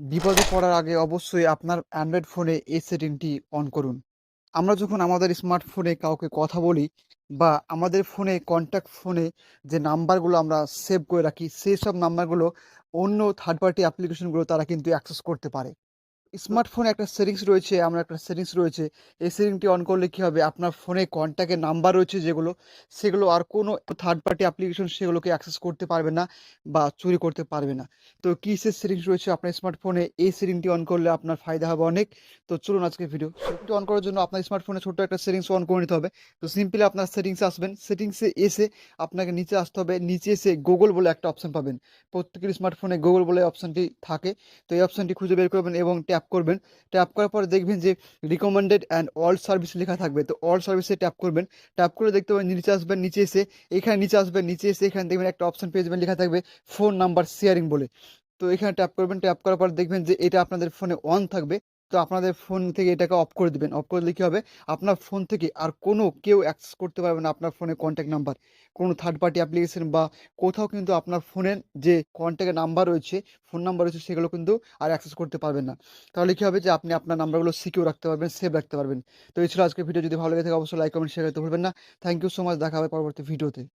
বিপদে পড়ার আগে অবশ্যই আপনার অ্যান্ড্রয়েড ফোনে এই সেটিংটি অন করুন। আমরা যখন আমাদের স্মার্টফোনে কাউকে কথা বলি বা আমাদের ফোনে কন্ট্যাক্ট ফোনে যে নাম্বারগুলো আমরা সেভ করে রাখি, সেই সব নাম্বারগুলো অন্য থার্ড পার্টি অ্যাপ্লিকেশনগুলো তারা কিন্তু অ্যাক্সেস করতে পারে। স্মার্টফোনে একটা সেটিংস রয়েছে, আমরা একটা সেটিংস রয়েছে। এই সেটিংটি অন করলে কী হবে? আপনার ফোনে কন্ট্যাক্টের নাম্বার রয়েছে যেগুলো, সেগুলো আর কোনো থার্ড পার্টি অ্যাপ্লিকেশন সেগুলোকে অ্যাক্সেস করতে পারবে না বা চুরি করতে পারবে না। তো কী সে সেটিংস রয়েছে আপনার স্মার্টফোনে? এই সেটিংটি অন করলে আপনার ফায়দা হবে অনেক। তো চলুন আজকে ভিডিও সেটিংটি অন করার জন্য আপনার স্মার্টফোনে ছোট্ট একটা সেটিংস অন করে নিতে হবে। তো সিম্পলি আপনার সেটিংসে আসবেন। সেটিংসে এসে আপনাকে নিচে আসতে হবে। নিচে এসে গুগল বলে একটা অপশন পাবেন। প্রত্যেকের স্মার্টফোনে গুগল বলে অপশনটি থাকে। তো এই অপশনটি খুঁজে বের করবেন এবং ট্যাপ করবেন ট্যাপ করার পরে দেখবেন যে রিকমেন্ডেড অ্যান্ড অল সার্ভিস লেখা থাকবে। তো অল সার্ভিসে ট্যাপ করবেন ট্যাপ করে দেখতে পাবেন নিচে আসবেন, নিচে এসে, এখানে নিচে আসবেন, নিচে এসে এখানে দেখবেন একটা অপশন পেয়ে যাবেন, লেখা থাকবে ফোন নাম্বার শেয়ারিং বলে। তো এখানে ট্যাপ করবেন ট্যাপ করার পর দেখবেন যে এটা আপনাদের ফোনে অন থাকবে। তো আপনাদের ফোন থেকে এটাকে অফ করে দিবেন। অফ করে দিলে কী হবে? আপনার ফোন থেকে আর কোনো কেউ অ্যাক্সেস করতে পারবে না আপনার ফোনে কন্ট্যাক্ট নাম্বার কোনো থার্ড পার্টি অ্যাপ্লিকেশন বা কোথাও কিন্তু আপনার ফোনের যে কন্ট্যাক্ট নাম্বার রয়েছে ফোন নাম্বার রয়েছে, সেগুলো কিন্তু আর অ্যাক্সেস করতে পারবেন না। তাহলে কী হবে যে আপনি আপনার নাম্বারগুলো সিকিউর রাখতে পারবেন সেভ রাখতে পারবেন। তো এই ছিল আজকে ভিডিও যদি ভালো লেগে থাকে, অবশ্যই লাইক কমেন্ট শেয়ার করতে ভুলবেন না। থ্যাংক ইউ সো মাচ দেখা হবে পরবর্তী ভিডিওতে